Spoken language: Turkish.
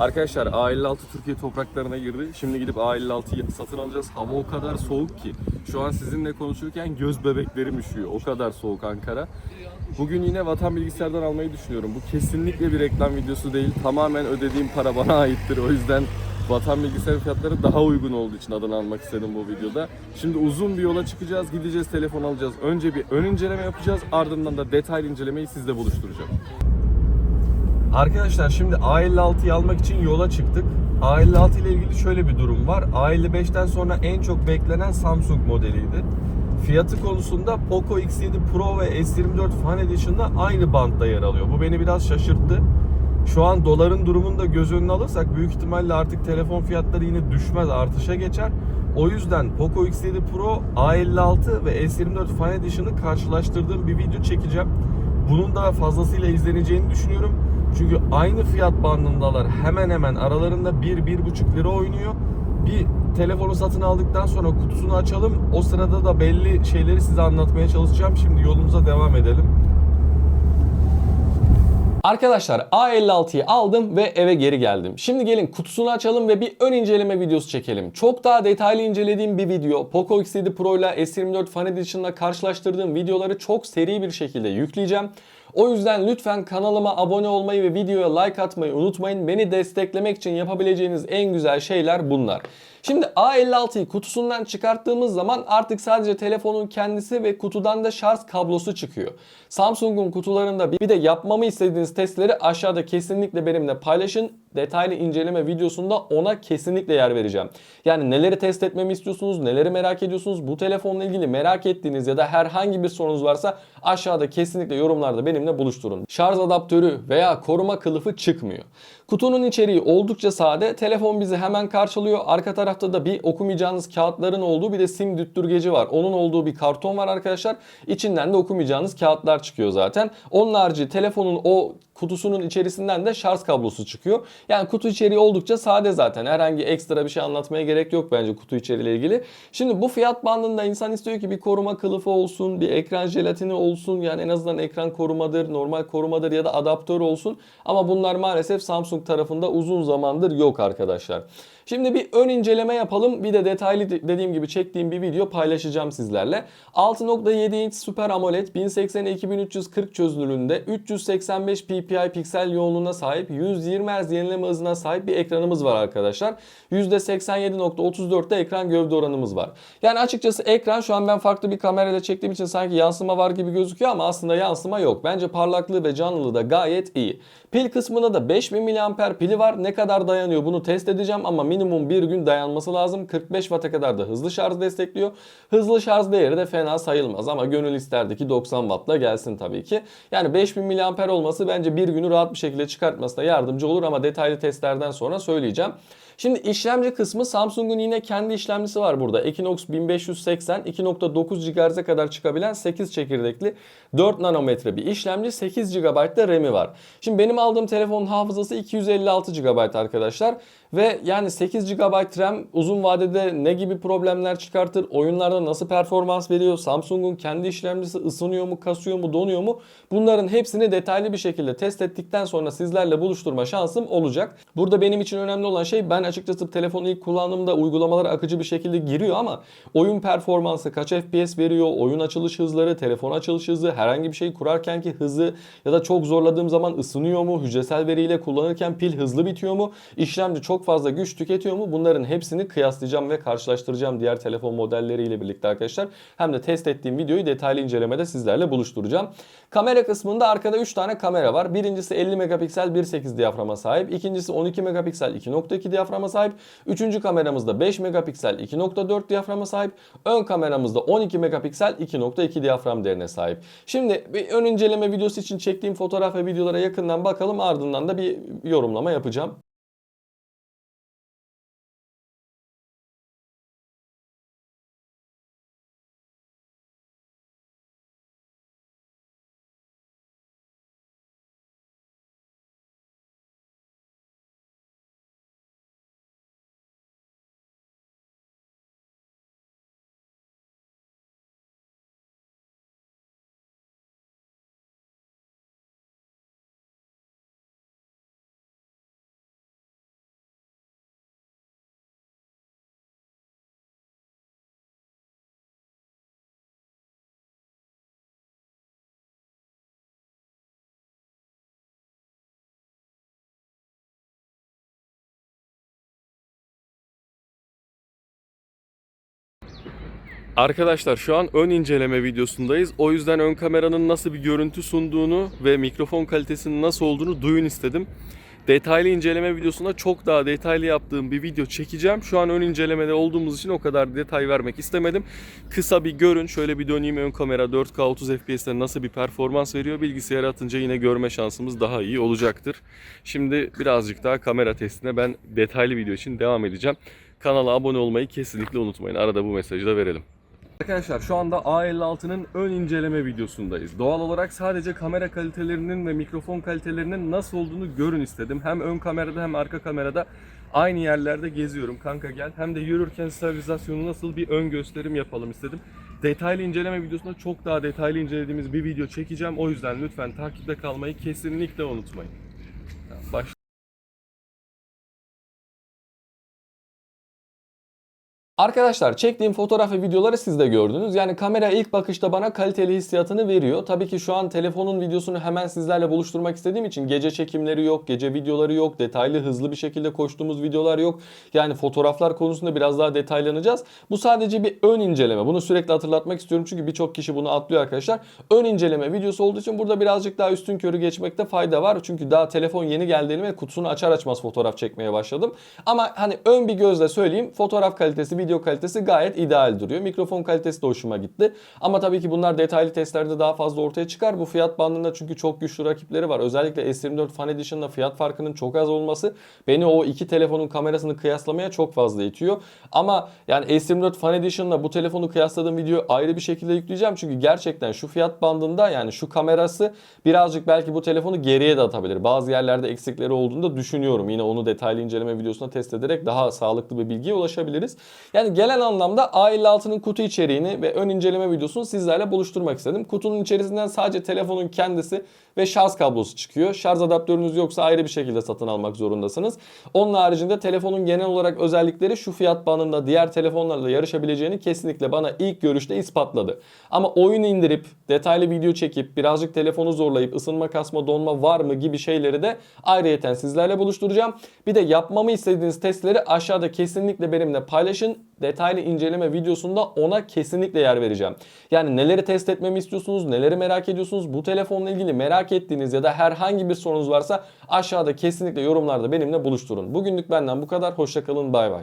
Arkadaşlar A56 Türkiye topraklarına girdi. Şimdi gidip A56'yı satın alacağız. Hava o kadar soğuk ki. Şu an sizinle konuşurken göz bebeklerim üşüyor. O kadar soğuk Ankara. Bugün yine Vatan Bilgisayar'dan almayı düşünüyorum. Bu kesinlikle bir reklam videosu değil. Tamamen ödediğim para bana aittir. O yüzden Vatan Bilgisayar fiyatları daha uygun olduğu için adını almak istedim bu videoda. Şimdi uzun bir yola çıkacağız. Gideceğiz telefon alacağız. Önce bir ön inceleme yapacağız. Ardından da detaylı incelemeyi sizle buluşturacağım. Arkadaşlar şimdi A56'yı almak için yola çıktık. A56 ile ilgili şöyle bir durum var. A55'ten sonra en çok beklenen Samsung modeliydi. Fiyatı konusunda Poco X7 Pro ve S24 Fan Edition'da aynı bantta yer alıyor. Bu beni biraz şaşırttı. Şu an doların durumunu da göz önüne alırsak büyük ihtimalle artık telefon fiyatları yine düşmez, artışa geçer. O yüzden Poco X7 Pro, A56 ve S24 Fan Edition'ı karşılaştırdığım bir video çekeceğim. Bunun da fazlasıyla izleneceğini düşünüyorum. Çünkü aynı fiyat bandındalar. Hemen hemen aralarında 1-1,5 lira oynuyor. Bir telefonu satın aldıktan sonra kutusunu açalım. O sırada da belli şeyleri size anlatmaya çalışacağım. Şimdi yolumuza devam edelim. Arkadaşlar A56'yı aldım ve eve geri geldim. Şimdi gelin kutusunu açalım ve bir ön inceleme videosu çekelim. Çok daha detaylı incelediğim bir video. Poco X7 Pro ile S24 Fan Edition'la karşılaştırdığım videoları çok seri bir şekilde yükleyeceğim. O yüzden lütfen kanalıma abone olmayı ve videoya like atmayı unutmayın. Beni desteklemek için yapabileceğiniz en güzel şeyler bunlar. Şimdi A56'yı kutusundan çıkarttığımız zaman artık sadece telefonun kendisi ve kutudan da şarj kablosu çıkıyor. Samsung'un kutularında bir de yapmamı istediğiniz testleri aşağıda kesinlikle benimle paylaşın. Detaylı inceleme videosunda ona kesinlikle yer vereceğim. Yani neleri test etmemi istiyorsunuz, neleri merak ediyorsunuz, bu telefonla ilgili merak ettiğiniz ya da herhangi bir sorunuz varsa aşağıda kesinlikle yorumlarda benimle buluşturun. Şarj adaptörü veya koruma kılıfı çıkmıyor. Kutunun içeriği oldukça sade. Telefon bizi hemen karşılıyor. Arka tarafta da bir okumayacağınız kağıtların olduğu bir de sim düttürgeci var. Onun olduğu bir karton var arkadaşlar. İçinden de okumayacağınız kağıtlar çıkıyor zaten. Onun harici telefonun o kutusunun içerisinden de şarj kablosu çıkıyor. Yani kutu içeriği oldukça sade zaten. Herhangi ekstra bir şey anlatmaya gerek yok bence kutu içeriğiyle ilgili. Şimdi bu fiyat bandında insan istiyor ki bir koruma kılıfı olsun, bir ekran jelatini olsun. Yani en azından ekran korumadır, normal korumadır ya da adaptör olsun. Ama bunlar maalesef Samsung tarafında uzun zamandır yok arkadaşlar. Şimdi bir ön inceleme yapalım. Bir de detaylı dediğim gibi çektiğim bir video paylaşacağım sizlerle. 6.7 inç Super AMOLED 1080 2340 çözünürlüğünde 385 ppi piksel yoğunluğuna sahip 120 Hz yenileme hızına sahip bir ekranımız var arkadaşlar. %87.34'te ekran gövde oranımız var. Yani açıkçası ekran şu an ben farklı bir kamerayla çektiğim için sanki yansıma var gibi gözüküyor ama aslında yansıma yok. Bence parlaklığı ve canlılığı da gayet iyi. Pil kısmında da 5000 mAh pili var. Ne kadar dayanıyor bunu test edeceğim ama minimum bir gün dayanması lazım. 45 Watt'a kadar da hızlı şarj destekliyor. Hızlı şarj değeri de fena sayılmaz ama gönül isterdi ki 90 Watt'la gelsin tabii ki. Yani 5000 mAh olması bence bir günü rahat bir şekilde çıkartmasına yardımcı olur ama detaylı testlerden sonra söyleyeceğim. Şimdi işlemci kısmı Samsung'un yine kendi işlemcisi var burada. Exynos 1580 2.9 GHz'e kadar çıkabilen 8 çekirdekli 4 nanometre bir işlemci 8 GB da RAM'i var. Şimdi benim aldığım telefonun hafızası 256 GB arkadaşlar. Ve yani 8 GB RAM uzun vadede ne gibi problemler çıkartır? Oyunlarda nasıl performans veriyor? Samsung'un kendi işlemcisi ısınıyor mu, kasıyor mu, donuyor mu? Bunların hepsini detaylı bir şekilde test ettikten sonra sizlerle buluşturma şansım olacak. Burada benim için önemli olan şey ben açıkçası telefonu ilk kullandığımda uygulamalar akıcı bir şekilde giriyor ama oyun performansı kaç FPS veriyor, oyun açılış hızları, telefon açılış hızı, herhangi bir şey kurarkenki hızı ya da çok zorladığım zaman ısınıyor mu, hücresel veriyle kullanırken pil hızlı bitiyor mu, işlemci çok fazla güç tüketiyor mu? Bunların hepsini kıyaslayacağım ve karşılaştıracağım diğer telefon modelleriyle birlikte arkadaşlar. Hem de test ettiğim videoyu detaylı incelemede sizlerle buluşturacağım. Kamera kısmında arkada 3 tane kamera var. Birincisi 50 megapiksel 1.8 diyaframa sahip. İkincisi 12 megapiksel 2.2 diyaframa sahip. Üçüncü kameramızda 5 megapiksel 2.4 diyaframa sahip. Ön kameramızda 12 megapiksel 2.2 diyafram değerine sahip. Şimdi bir ön inceleme videosu için çektiğim fotoğraf ve videolara yakından bakalım. Ardından da bir yorumlama yapacağım. Arkadaşlar şu an ön inceleme videosundayız. O yüzden ön kameranın nasıl bir görüntü sunduğunu ve mikrofon kalitesinin nasıl olduğunu duyun istedim. Detaylı inceleme videosunda çok daha detaylı yaptığım bir video çekeceğim. Şu an ön incelemede olduğumuz için o kadar detay vermek istemedim. Kısa bir görün. Şöyle bir döneyim ön kamera 4K 30 FPS'te nasıl bir performans veriyor. Bilgisayara atınca yine görme şansımız daha iyi olacaktır. Şimdi birazcık daha kamera testine ben detaylı video için devam edeceğim. Kanala abone olmayı kesinlikle unutmayın. Arada bu mesajı da verelim. Arkadaşlar şu anda A56'nın ön inceleme videosundayız. Doğal olarak sadece kamera kalitelerinin ve mikrofon kalitelerinin nasıl olduğunu görün istedim. Hem ön kamerada hem arka kamerada aynı yerlerde geziyorum. Kanka gel. Hem de yürürken stabilizasyonu nasıl bir ön gösterim yapalım istedim. Detaylı inceleme videosunda çok daha detaylı incelediğimiz bir video çekeceğim. O yüzden lütfen takipte kalmayı kesinlikle unutmayın. Baş Arkadaşlar çektiğim fotoğraf ve videoları siz de gördünüz. Yani kamera ilk bakışta bana kaliteli hissiyatını veriyor. Tabii ki şu an telefonun videosunu hemen sizlerle buluşturmak istediğim için gece çekimleri yok, gece videoları yok, detaylı hızlı bir şekilde koştuğumuz videolar yok. Yani fotoğraflar konusunda biraz daha detaylanacağız. Bu sadece bir ön inceleme. Bunu sürekli hatırlatmak istiyorum çünkü birçok kişi bunu atlıyor arkadaşlar. Ön inceleme videosu olduğu için burada birazcık daha üstün körü geçmekte fayda var. Çünkü daha telefon yeni geldiğini ve kutusunu açar açmaz fotoğraf çekmeye başladım. Ama hani ön bir gözle söyleyeyim fotoğraf kalitesi, video kalitesi gayet ideal duruyor. Mikrofon kalitesi de hoşuma gitti. Ama tabii ki bunlar detaylı testlerde daha fazla ortaya çıkar. Bu fiyat bandında çünkü çok güçlü rakipleri var. Özellikle S24 Fan Edition'la fiyat farkının çok az olması beni o iki telefonun kamerasını kıyaslamaya çok fazla itiyor. Ama yani S24 Fan Edition'la bu telefonu kıyasladığım videoyu ayrı bir şekilde yükleyeceğim. Çünkü gerçekten şu fiyat bandında yani şu kamerası birazcık belki bu telefonu geriye de atabilir. Bazı yerlerde eksikleri olduğunu da düşünüyorum. Yine onu detaylı inceleme videosuna test ederek daha sağlıklı bir bilgiye ulaşabiliriz. Yani genel anlamda A56'nın kutu içeriğini ve ön inceleme videosunu sizlerle buluşturmak istedim. Kutunun içerisinden sadece telefonun kendisi ve şarj kablosu çıkıyor. Şarj adaptörünüz yoksa ayrı bir şekilde satın almak zorundasınız. Onun haricinde telefonun genel olarak özellikleri şu fiyat bandında diğer telefonlarla yarışabileceğini kesinlikle bana ilk görüşte ispatladı. Ama oyun indirip detaylı video çekip birazcık telefonu zorlayıp ısınma kasma donma var mı gibi şeyleri de ayrıyeten sizlerle buluşturacağım. Bir de yapmamı istediğiniz testleri aşağıda kesinlikle benimle paylaşın. Detaylı inceleme videosunda ona kesinlikle yer vereceğim. Yani neleri test etmemi istiyorsunuz, neleri merak ediyorsunuz, bu telefonla ilgili merak ettiğiniz ya da herhangi bir sorunuz varsa aşağıda kesinlikle yorumlarda benimle buluşturun. Bugünlük benden bu kadar. Hoşçakalın, bay bay.